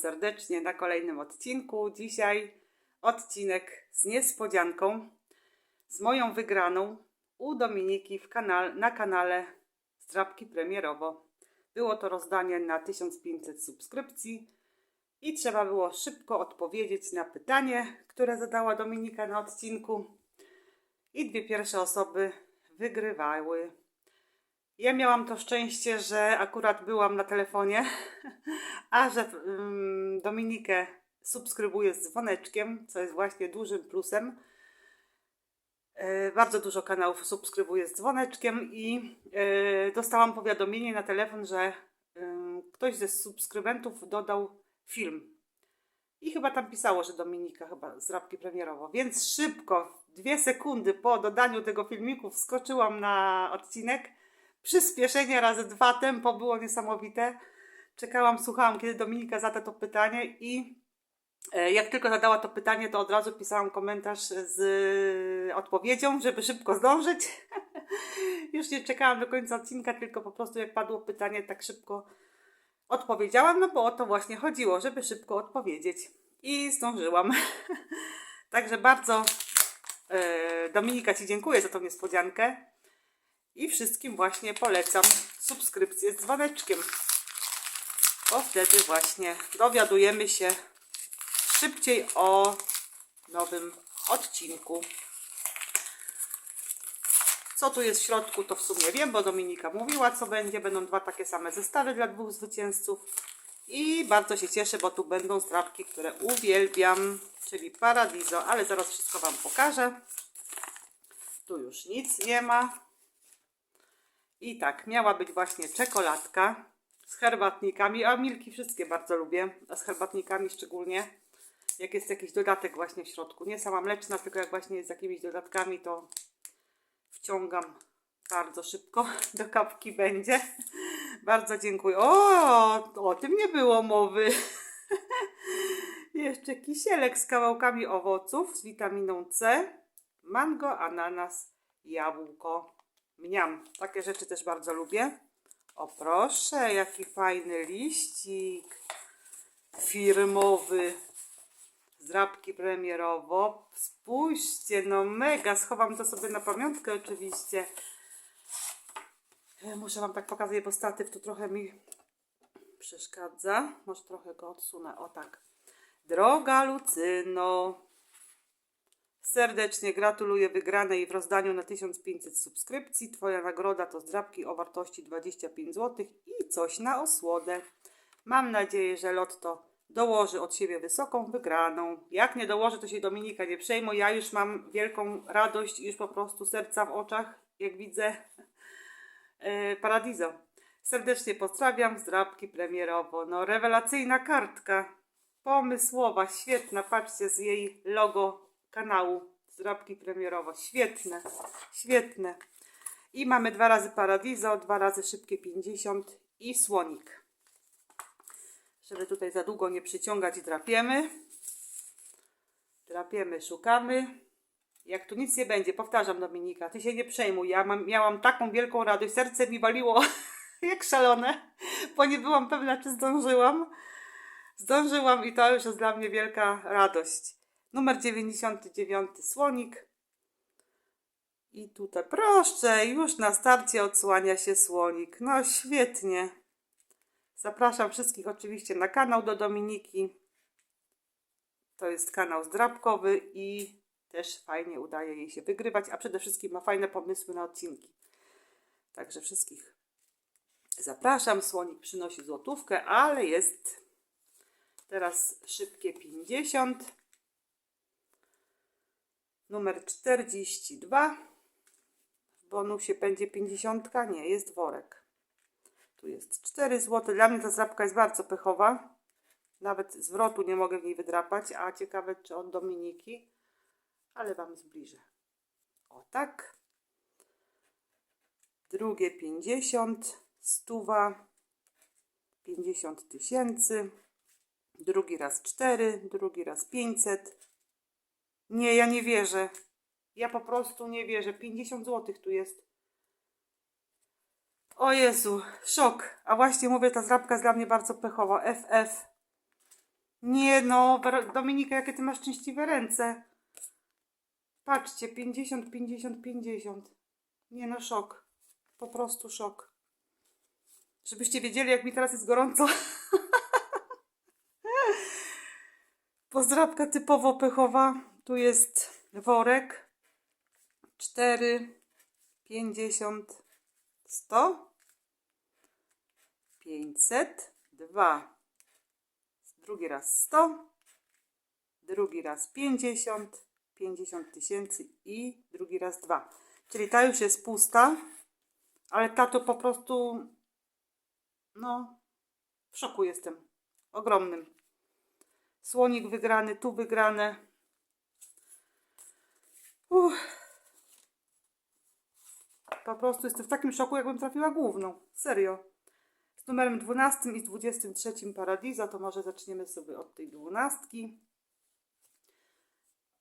Serdecznie na kolejnym odcinku. Dzisiaj odcinek z niespodzianką, z moją wygraną u Dominiki kanal, na kanale Strapki Premierowo. Było to rozdanie na 1500 subskrypcji i trzeba było szybko odpowiedzieć na pytanie, które zadała Dominika na odcinku. I dwie pierwsze osoby wygrywały. Ja miałam to szczęście, że akurat byłam na telefonie, a że ym, Dominikę subskrybuję z dzwoneczkiem, co jest właśnie dużym plusem. E, Bardzo dużo kanałów subskrybuję z dzwoneczkiem i e, dostałam powiadomienie na telefon, że ktoś ze subskrybentów dodał film. I chyba tam pisało, że Dominika chyba z rabki premierowo. Więc szybko, dwie sekundy po dodaniu tego filmiku wskoczyłam na odcinek. Przyspieszenie razy dwa, tempo było niesamowite. Czekałam, słuchałam, kiedy Dominika zada to pytanie i e, jak tylko zadała to pytanie, to od razu pisałam komentarz z odpowiedzią, żeby szybko zdążyć. Już nie czekałam do końca odcinka, tylko po prostu jak padło pytanie, tak szybko odpowiedziałam, no bo o to właśnie chodziło, żeby szybko odpowiedzieć. I zdążyłam. Także bardzo e, Dominika Ci dziękuję za tą niespodziankę. I wszystkim właśnie polecam subskrypcję z dzwoneczkiem. Bo wtedy właśnie dowiadujemy się szybciej o nowym odcinku. Co tu jest w środku, to w sumie wiem, bo Dominika mówiła, co będzie. Będą dwa takie same zestawy dla dwóch zwycięzców. I bardzo się cieszę, bo tu będą strapki, które uwielbiam, czyli Paradiso, ale zaraz wszystko Wam pokażę. Tu już nic nie ma. I tak, miała być właśnie czekoladka z herbatnikami, a milki wszystkie bardzo lubię, a z herbatnikami szczególnie. Jak jest jakiś dodatek właśnie w środku. Nie sama mleczna, tylko jak właśnie jest z jakimiś dodatkami, to wciągam bardzo szybko. Do kapki będzie. Bardzo dziękuję. O, o tym nie było mowy. Jeszcze kisielek z kawałkami owoców z witaminą C, mango, ananas, jabłko. Mniam. Takie rzeczy też bardzo lubię. O proszę, jaki fajny liścik firmowy z rabki premierowo. Spójrzcie, no mega. Schowam to sobie na pamiątkę oczywiście. E, Muszę Wam tak pokazać, bo statyw tu trochę mi przeszkadza. Może trochę go odsunę. O tak. Droga Lucyno, serdecznie gratuluję wygranej w rozdaniu na 1500 subskrypcji. Twoja nagroda to zdrabki o wartości 25 zł i coś na osłodę. Mam nadzieję, że Lotto dołoży od siebie wysoką wygraną. Jak nie dołoży, to się Dominika nie przejmuj. Ja już mam wielką radość już po prostu serca w oczach, jak widzę e, Paradiso. Serdecznie pozdrawiam, zdrabki premierowo. No, rewelacyjna kartka. Pomysłowa, świetna. Patrzcie z jej logo kanału zdrabki premierowo. Świetne, świetne. I mamy dwa razy Paradiso, dwa razy szybkie 50 i słonik. Żeby tutaj za długo nie przyciągać, drapiemy. Drapiemy, szukamy. Jak tu nic nie będzie, powtarzam Dominika, ty się nie przejmuj. Ja mam, miałam taką wielką radość, serce mi waliło jak szalone, bo nie byłam pewna, czy zdążyłam. Zdążyłam i to już jest dla mnie wielka radość. Numer 99, słonik. I tutaj, proszę, już na starcie odsłania się słonik. No świetnie. Zapraszam wszystkich oczywiście na kanał do Dominiki. To jest kanał zdrabkowy i też fajnie udaje jej się wygrywać, a przede wszystkim ma fajne pomysły na odcinki. Także wszystkich zapraszam. Słonik przynosi złotówkę, ale jest teraz szybkie 50. Numer 42. W bonusie będzie 50. Nie, jest worek. Tu jest 4 zł. Dla mnie ta zdrabka jest bardzo pechowa. Nawet zwrotu nie mogę w niej wydrapać, a ciekawe czy od Dominiki. Ale Wam zbliżę. O tak. Drugie 50, stuwa, 50 tysięcy. Drugi raz 4, drugi raz 500. Nie, ja nie wierzę. Ja po prostu nie wierzę. 50 zł tu jest. O Jezu, szok. A właśnie mówię, ta zdrabka jest dla mnie bardzo pechowa. FF. Nie no, Dominika, jakie ty masz szczęśliwe ręce. Patrzcie, 50, 50, 50. Nie no, szok. Po prostu szok. Żebyście wiedzieli, jak mi teraz jest gorąco. Pozdrabka typowo pechowa. Tu jest worek. 4, 50, 100, 500, 2. Drugi raz 100, drugi raz 50, 50 tysięcy i drugi raz 2. Czyli ta już jest pusta, ale ta to po prostu, no, w szoku jestem. Ogromnym. Słonik wygrany, tu wygrane. Uff. Po prostu jestem w takim szoku, jakbym trafiła główną. Serio. Z numerem 12 i z 23 Paradiza, to może zaczniemy sobie od tej dwunastki.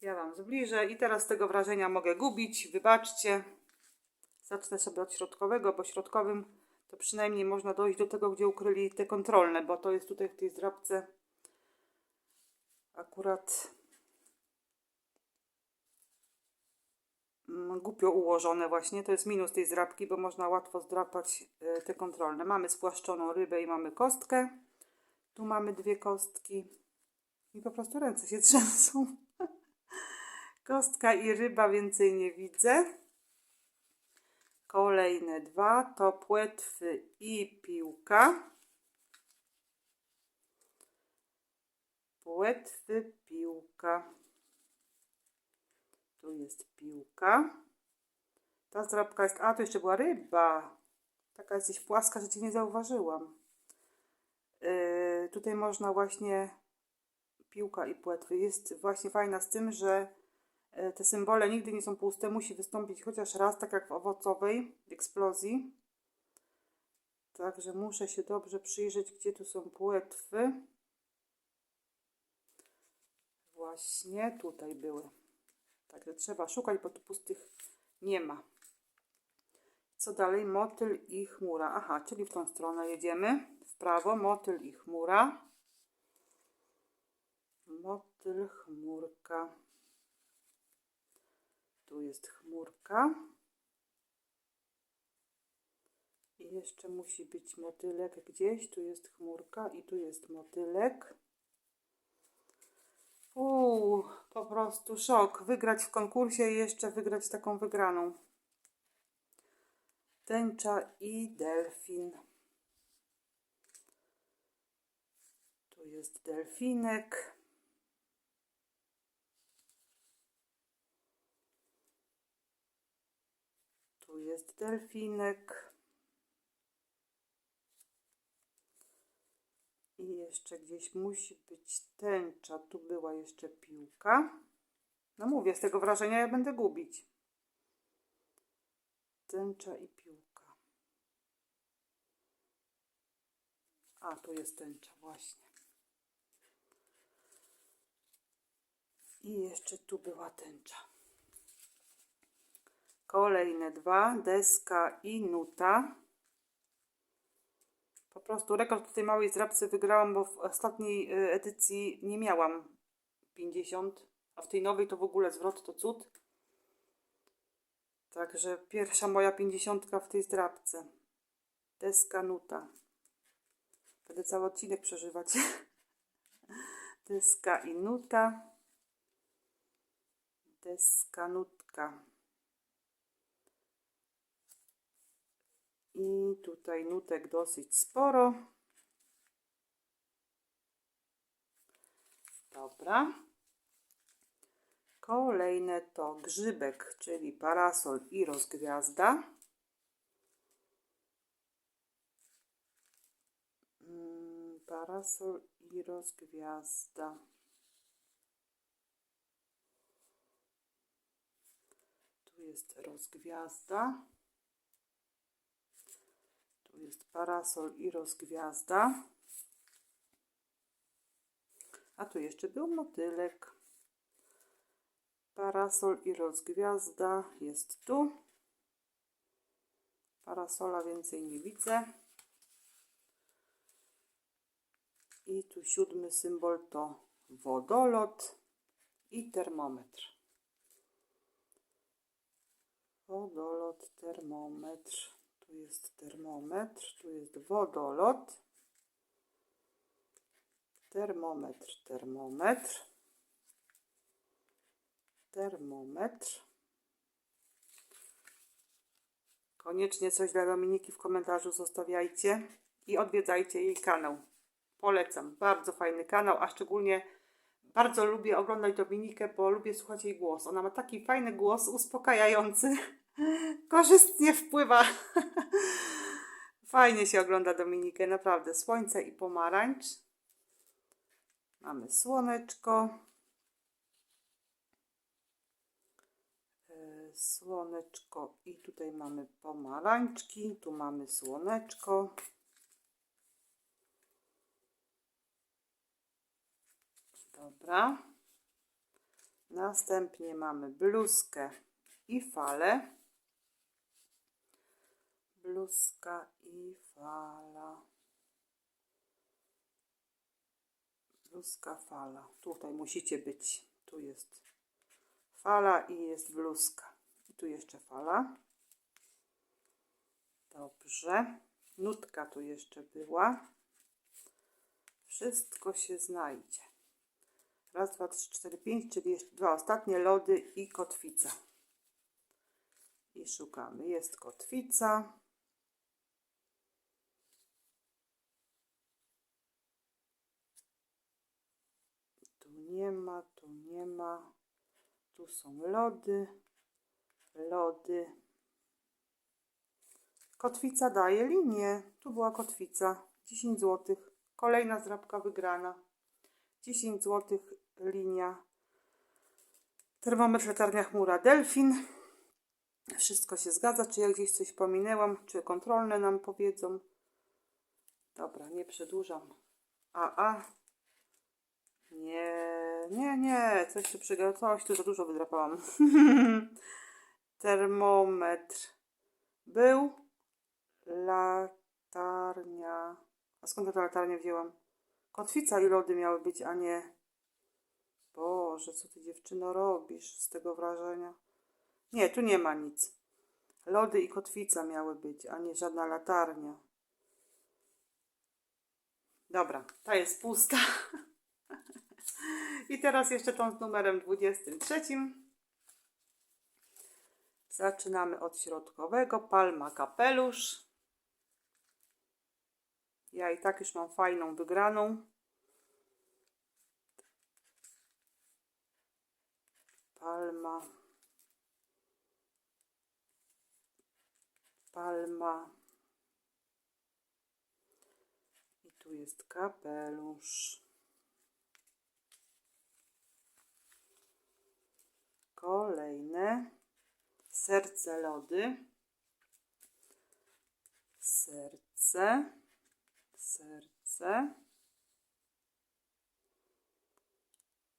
Ja Wam zbliżę i teraz tego wrażenia mogę gubić. Wybaczcie. Zacznę sobie od środkowego, bo środkowym to przynajmniej można dojść do tego, gdzie ukryli te kontrolne, bo to jest tutaj w tej zdrabce akurat głupio ułożone właśnie. To jest minus tej zdrabki, bo można łatwo zdrapać e, te kontrolne. Mamy spłaszczoną rybę i mamy kostkę. Tu mamy dwie kostki. I po prostu ręce się trzęsą. Kostka i ryba, więcej nie widzę. Kolejne dwa to płetwy i piłka. Płetwy, piłka. Tu jest piłka. Ta zdrabka jest. A, to jeszcze była ryba. Taka jest gdzieś płaska, że cię nie zauważyłam. Yy, tutaj można właśnie piłka i płetwy. Jest właśnie fajna z tym, że yy, te symbole nigdy nie są puste. Musi wystąpić chociaż raz, tak jak w owocowej eksplozji. Także muszę się dobrze przyjrzeć, gdzie tu są płetwy. Właśnie tutaj były. Także trzeba szukać, bo tu pustych nie ma. Co dalej? Motyl i chmura. Aha, czyli w tą stronę jedziemy. W prawo, motyl i chmura. Motyl, chmurka. Tu jest chmurka. I jeszcze musi być motylek gdzieś. Tu jest chmurka i tu jest motylek. Uuu, po prostu szok. Wygrać w konkursie i jeszcze wygrać taką wygraną. Tęcza i delfin. Tu jest delfinek. Tu jest delfinek. I jeszcze gdzieś musi być tęcza. Tu była jeszcze piłka. No mówię, z tego wrażenia ja będę gubić. Tęcza i piłka. A, tu jest tęcza, właśnie. I jeszcze tu była tęcza. Kolejne dwa, deska i nuta. Prostu rekord tej małej zrabce wygrałam, bo w ostatniej y, edycji nie miałam 50, a w tej nowej to w ogóle zwrot to cud. Także pierwsza moja 50 w tej zdrabce. Deska nuta. Będę cały odcinek przeżywać. Deska i nuta. Deska nutka. I tutaj nutek dosyć sporo. Dobra. Kolejne to grzybek, czyli parasol i rozgwiazda. Mm, Parasol i rozgwiazda. Tu jest rozgwiazda. Jest parasol i rozgwiazda. A tu jeszcze był motylek. Parasol i rozgwiazda jest tu. Parasola więcej nie widzę. I tu siódmy symbol to wodolot i termometr. Wodolot, termometr. Tu jest termometr, tu jest wodolot. Termometr, termometr. Termometr. Koniecznie coś dla Dominiki w komentarzu zostawiajcie i odwiedzajcie jej kanał. Polecam. Bardzo fajny kanał, a szczególnie bardzo lubię oglądać Dominikę, bo lubię słuchać jej głos. Ona ma taki fajny głos, uspokajający. Korzystnie wpływa. Fajnie się ogląda Dominikę, naprawdę. Słońce i pomarańcz. Mamy słoneczko. E, Słoneczko i tutaj mamy pomarańczki, tu mamy słoneczko. Dobra. Następnie mamy bluzkę i falę. Bluzka i fala. Bluzka, fala. Tutaj musicie być. Tu jest fala i jest bluzka. I tu jeszcze fala. Dobrze. Nutka tu jeszcze była. Wszystko się znajdzie. Raz, dwa, trzy, cztery, pięć, czyli jeszcze dwa ostatnie lody i kotwica. I szukamy. Jest kotwica. Tu nie ma, tu nie ma. Tu są lody. Lody. Kotwica daje linię. Tu była kotwica. 10 zł. Kolejna zdrabka wygrana. 10 zł linia. Termometr latarnia chmura Delfin. Wszystko się zgadza. Czy ja gdzieś coś pominęłam? Czy kontrolne nam powiedzą? Dobra, nie przedłużam. A, a. Nie, nie, nie. Coś tu przyga... Coś tu za dużo wydrapałam. Termometr. Był. Latarnia. A skąd ta latarnia wzięłam? Kotwica i lody miały być, a nie. Boże, co ty dziewczyno robisz z tego wrażenia? Nie, tu nie ma nic. Lody i kotwica miały być, a nie żadna latarnia. Dobra, ta jest pusta. I teraz jeszcze tą z numerem 23. Zaczynamy od środkowego. Palma kapelusz. Ja i tak już mam fajną wygraną. Palma. Palma. I tu jest kapelusz. Kolejne. Serce lody. Serce. Serce.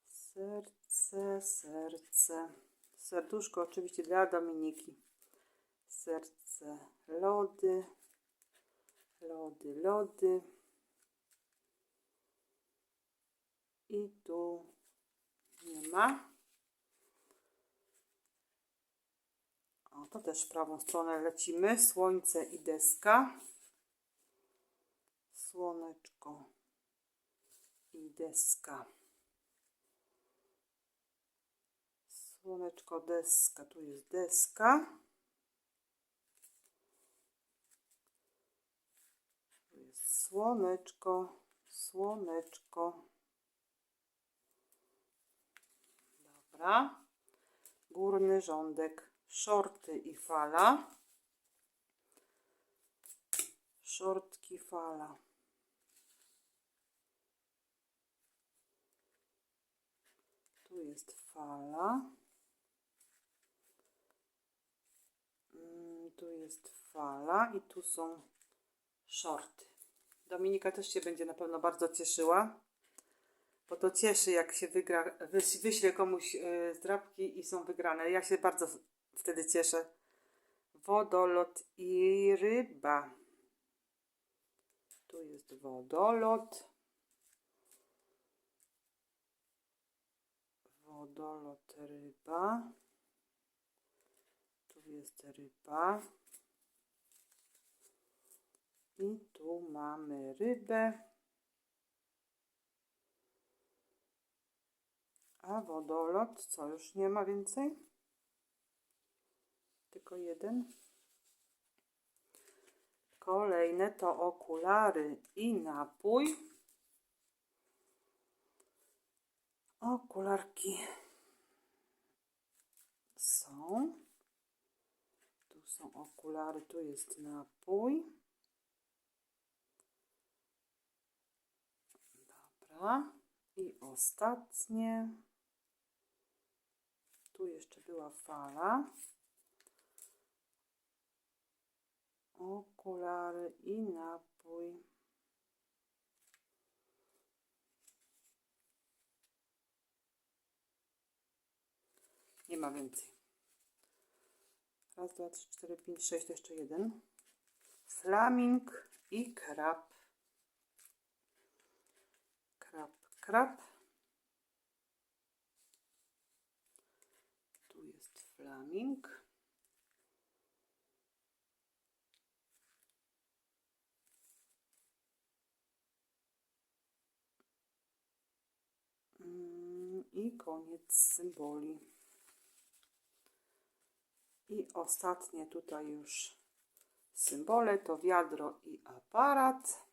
Serce, serce. Serduszko oczywiście dla Dominiki. Serce, lody. Lody, lody. I tu nie ma. O, to też w prawą stronę lecimy. Słońce i deska. Słoneczko i deska. Słoneczko, deska. Tu jest deska. Tu jest słoneczko, słoneczko. Dobra. Górny rządek, shorty i fala. Shortki, fala. Tu jest fala. Mm, Tu jest fala i tu są shorty. Dominika też się będzie na pewno bardzo cieszyła, bo to cieszy, jak się wygra, wyś- wyśle komuś e, zdrabki i są wygrane. Ja się bardzo wtedy cieszę. Wodolot i ryba. Tu jest wodolot. Wodolot, ryba. Tu jest ryba. I tu mamy rybę. A wodolot, co już nie ma więcej? Tylko jeden. Kolejne to okulary i napój. Okularki są. Tu są okulary, tu jest napój. Dobra. I ostatnie. Tu jeszcze była fala. Okulary i napój. Nie ma więcej. Raz, dwa, trzy, cztery, pięć, sześć, to jeszcze jeden. Flaming i krab. Krab, krab. Tu jest flaming. Mm, I koniec symboli. I ostatnie tutaj już symbole to wiadro i aparat.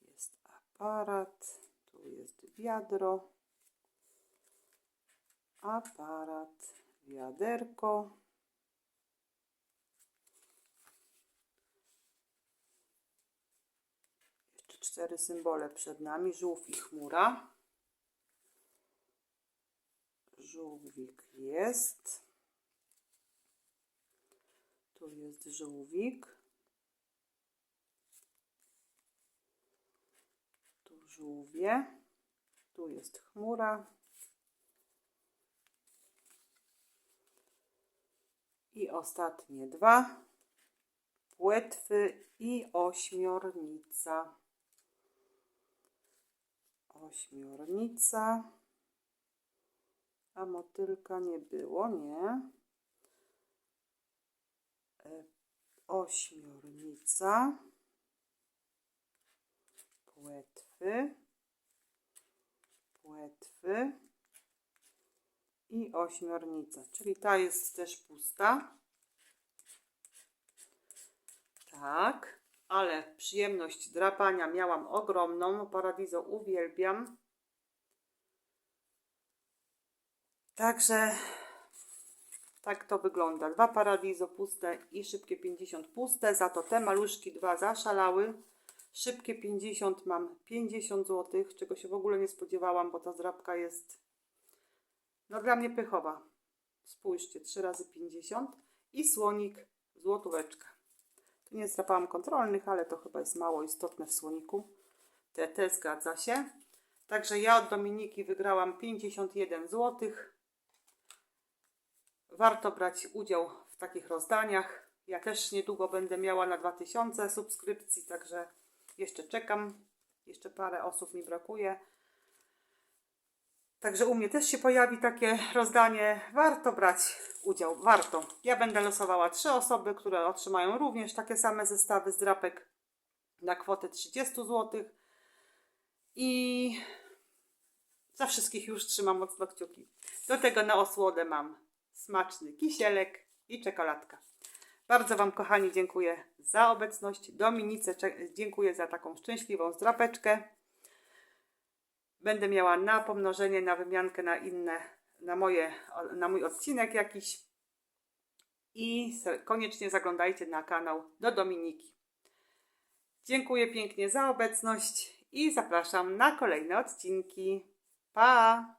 Jest aparat, tu jest wiadro, aparat, wiaderko. Jeszcze cztery symbole przed nami, żółw i chmura. Żółwik jest. Tu jest żółwik. Tu żółwie. Tu jest chmura. I ostatnie dwa. Płetwy i ośmiornica. Ośmiornica. A motylka nie było, nie. E, Ośmiornica. Płetwy. Płetwy. I ośmiornica, czyli ta jest też pusta. Tak, ale przyjemność drapania miałam ogromną. Paradizo uwielbiam. Także tak to wygląda. Dwa paradizo puste i szybkie 50 puste. Za to te maluszki dwa zaszalały. Szybkie 50 mam 50 zł, czego się w ogóle nie spodziewałam, bo ta zdrabka jest no dla mnie pychowa. Spójrzcie, 3 razy 50 i słonik złotóweczka. Nie zdrapałam kontrolnych, ale to chyba jest mało istotne w słoniku. Te, zgadza się. Także ja od Dominiki wygrałam 51 złotych warto brać udział w takich rozdaniach. Ja też niedługo będę miała na 2000 subskrypcji, także jeszcze czekam. Jeszcze parę osób mi brakuje. Także u mnie też się pojawi takie rozdanie. Warto brać udział, warto. Ja będę losowała trzy osoby, które otrzymają również takie same zestawy z drapek na kwotę 30 zł. I za wszystkich już trzymam mocno kciuki. Do tego na osłodę mam smaczny kisielek i czekoladka. Bardzo Wam, kochani, dziękuję za obecność. Dominice dziękuję za taką szczęśliwą zdrapeczkę. Będę miała na pomnożenie, na wymiankę, na inne, na, moje, na mój odcinek jakiś. I koniecznie zaglądajcie na kanał do Dominiki. Dziękuję pięknie za obecność i zapraszam na kolejne odcinki. Pa!